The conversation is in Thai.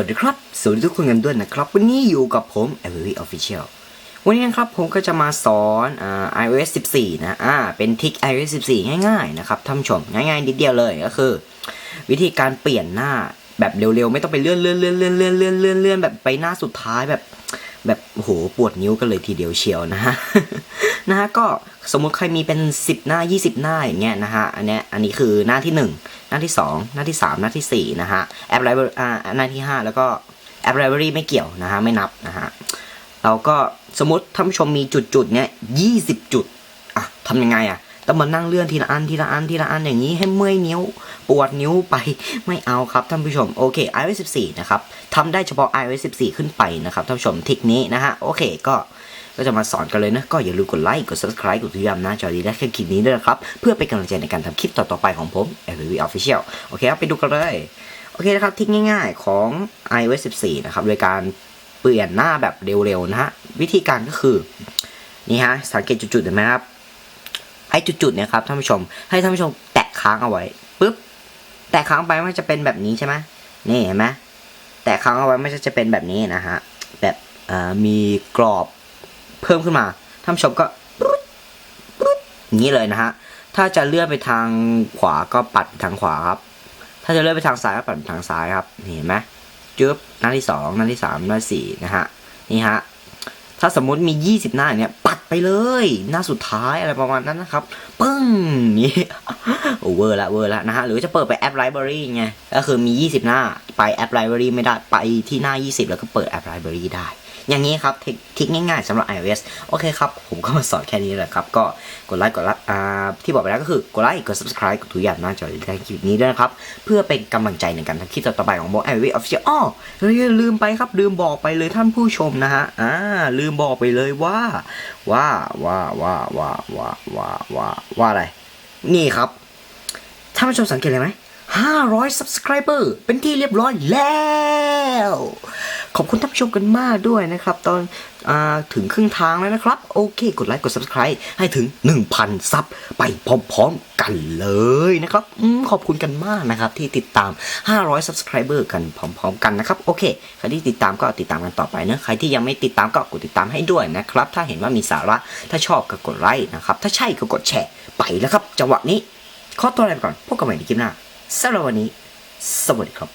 วัสดีครับ สวัสดีทุกคนกันด้วยนะครับ วันนี้อยู่กับผม a v i Official วันนี้นะครับผมก็จะมาสอนอ iOS 14 นะ อ่า เป็นทิก iOS 14 ง่ายๆ นะครับท่านชม ง่ายๆนิดเดียวเลยก็คือ วิธีการเปลี่ยนหน้าแบบเร็วๆ ไม่ต้องไปเลื่อนเลื่อนเลื่อนเลื่อนเลื่อนเลื่อนเลื่อนแบบไปหน้าสุดท้ายแบบ แบบโหปวดนิ้วกันเลยทีเดียวเชียวนะฮะนะฮะก็สมมุติใครมีเป็น 10 หน้า 20 หน้าอย่างเงี้ยนะฮะอันเนี้ยอันนี้คือหน้าที่ 1 หน้าที่ 2 หน้าที่ 3 หน้าที่ 4 นะฮะแอปไลบรารีอ่าหน้าที่ 5 แล้วก็แอปไลบรารีไม่เกี่ยวนะฮะไม่นับนะฮะเราก็สมมติท่านผู้ชมมีจุดๆเนี้ย20 จุดอะทำยังไงอะต้องมานั่งเลื่อนทีละอันทีละอันทีละอันอย่างนี้ให้เมื่อยนิ้ว ปวดนิ้วไปไม่เอาครับท่านผู้ชมโอเค iOS 14 นะครับทำได้เฉพาะ iOS 14 ขึ้นไปนะครับท่านผู้ชมทิกนี้นะฮะโอเคก็ก็จะมาสอนกันเลยนะ ก็อย่าลืมกดไลค์กด subscribe กดติดตามน้าจอดีและแค่คลิปนี้ด้วยนะครับ เพื่อเป็นกำลังใจในการทำคลิปต่อๆไปของผม a v Official โอเคครับไปดูกันเลย โอเคนะครับทริกง่ายๆของ iOS 14 นะครับ โดยการเปลี่ยนหน้าแบบเร็วๆนะฮะ วิธีการก็คือ นี่ฮะ สังเกตจุดๆเห็นไหมครับไอ้จุดๆเนี่ยครับท่านผู้ชมให้ท่านผู้ชมแตะค้างเอาไว้ปุ๊บ แตะค้างไปมันจะเป็นแบบนี้ใช่ไหมนี่เห็นไหมแตะค้างเอาไว้มันจะเป็นแบบนี้นะฮะแบบมีกรอบเพิ่มขึ้นมาท่านผู้ชมก็นี้เลยนะฮะถ้าจะเลื่อนไปทางขวาก็ปัดไปทางขวาครับ ถ้าจะเลื่อนไปทางซ้ายก็ปัดไปทางซ้ายครับนี่เห็นไหมจึ๊บหน้าที่สองหน้าที่สามหน้าที่สี่นะฮะนี่ฮะถ้าสมมุติมี 20 หน้าอย่างเนี้ยปัด ไปเลย หน้าสุดท้ายอะไรประมาณนั้นนะครับ ปึ้งนี่โอเวอร์ละเวอร์ละนะฮะ หรือจะเปิดไปแอปไลบรารีไง ก็คือมี 20 หน้า ไปแอปไลบรารีไม่ได้ ไปที่หน้า 20 แล้วก็เปิดแอปไลบรารีได้ อย่างนี้ครับเทคทริคง่ายๆสำหรับ iOS โอเคครับ ผมก็มาสอนแค่นี้แหละครับ ก็กดไลค์กดลอ่าที่บอกไปแล้วก็คือกดไลค์กด subscribe กดทุกอย่างหน้าจอในคลิปนี้ด้วยนะครับ เพื่อเป็นกำลังใจในการทำคลิปต่อไปของโบ iOS Official อ้ออลืมไปครับลืมบอกไปเลยท่านผู้ชมนะฮะอ่าลืมบอกไปเลยว่า ว่าว่าว่าว่าว่าว่าว่าว่าอะไร นี่ครับท่านผู้ชมสังเกตเลยไหม 500 subscriber เป็นที่เรียบร้อยแล้ว ขอบคุณท่านผู้ชมกันมากด้วยนะครับ ตอนอถึงครึ่งทางแล้วนะครับ โอเค กดไลค์กด subscribe ให้ถึง 1,000 ซับไปพร้อมๆกันเลยนะครับอขอบคุณกันมากนะครับ ที่ติดตาม 500 subscriber กันพร้อมๆกันนะครับ โอเค ใครที่ติดตามก็ติดตามกันต่อไปนะใครที่ยังไม่ติดตามก็กดติดตามให้ด้วยนะครับ ถ้าเห็นว่ามีสาระถ้าชอบก็กดไลค์นะครับถ้าใช่ก็กดแชร์ไปแล้วครับ จังหวะนี้ขอตัวลาไปก่อนพบกันใหม่ในคลิปหน้า さらばに、サボりか。